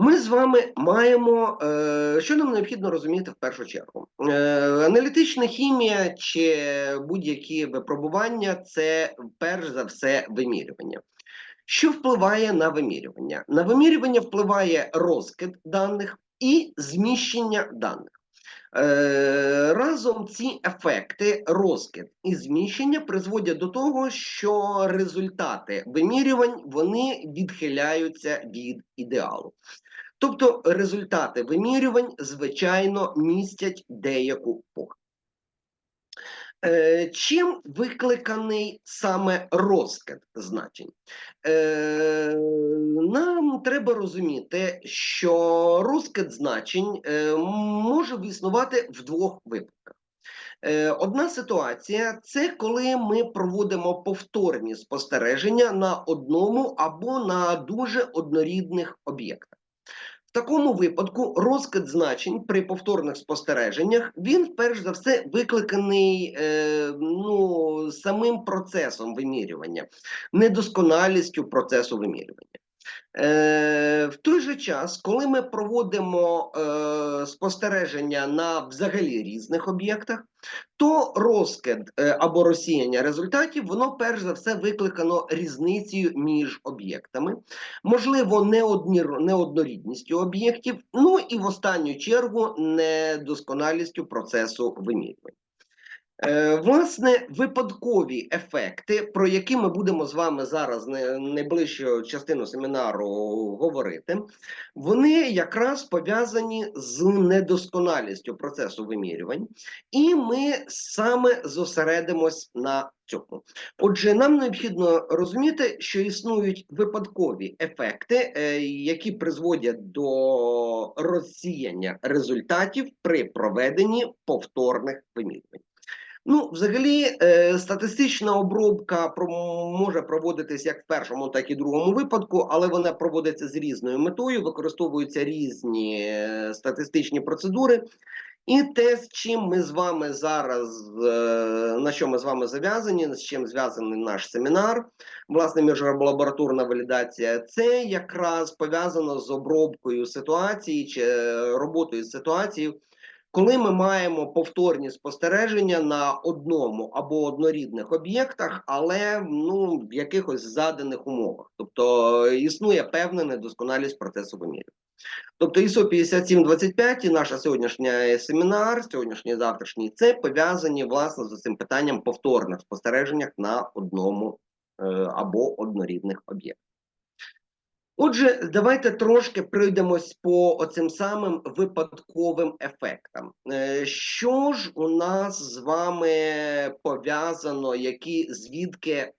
Ми з вами маємо, е, що нам необхідно розуміти в першу чергу. Е, аналітична хімія чи будь-які випробування це перш за все вимірювання. Що впливає на вимірювання? На вимірювання впливає розкид даних і зміщення даних. Разом ці ефекти, розкид і зміщення призводять до того, що результати вимірювань вони відхиляються від ідеалу. Тобто результати вимірювань, звичайно, містять деяку похибку. Е, чим викликаний саме розкид значень? Е, нам треба розуміти, що розкид значень е, може існувати в двох випадках. Одна ситуація це коли ми проводимо повторні спостереження на одному або на дуже однорідних об'єктах. В такому випадку розкид значень при повторних спостереженнях він перш за все викликаний е, ну, самим процесом вимірювання, недосконалістю процесу вимірювання. Е, в той же час, коли ми проводимо е, спостереження на взагалі різних об'єктах, то розкид е, або розсіяння результатів, воно перш за все викликано різницею між об'єктами, можливо, неоднір- неоднорідністю об'єктів, ну і в останню чергу недосконалістю процесу вимірювання. Е, власне, випадкові ефекти, про які ми будемо з вами зараз найближчу частину семінару говорити, вони якраз пов'язані з недосконалістю процесу вимірювань, і ми саме зосередимось на цьому. Отже, нам необхідно розуміти, що існують випадкові ефекти, е, які призводять до розсіяння результатів при проведенні повторних вимірювань. Ну, взагалі, е, статистична обробка про, може проводитись як в першому, так і другому випадку, але вона проводиться з різною метою, використовуються різні е, статистичні процедури. І те, з чим ми з вами зараз, е, на що ми з вами зав'язані, з чим зв'язаний наш семінар, власне, міжлабораторна валідація, це якраз пов'язано з обробкою ситуації чи е, роботою з ситуацією, коли ми маємо повторні спостереження на одному або однорідних об'єктах, але ну, в якихось заданих умовах. Тобто е, існує певна недосконалість процесу вимірювання. Тобто ISO 5725 і наша сьогоднішня семінар, сьогоднішній завтрашній, це пов'язані власне з цим питанням повторних спостереженнях на одному е, або однорідних об'єктах. Отже, давайте трошки пройдемось по оцим самим випадковим ефектам. Е, Що ж у нас з вами пов'язано, які звідки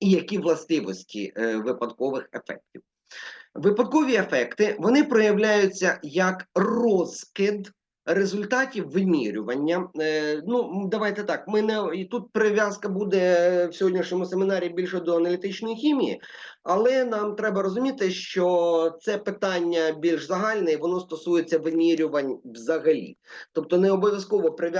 і які властивості е, випадкових ефектів? Випадкові ефекти вони проявляються як розкид результатів вимірювання. Е, ну, давайте так. Ми не і тут прив'язка буде в сьогоднішньому семінарі більше до аналітичної хімії, але нам треба розуміти, що це питання більш загальне, і воно стосується вимірювань взагалі. Тобто не обов'язково прив'язка.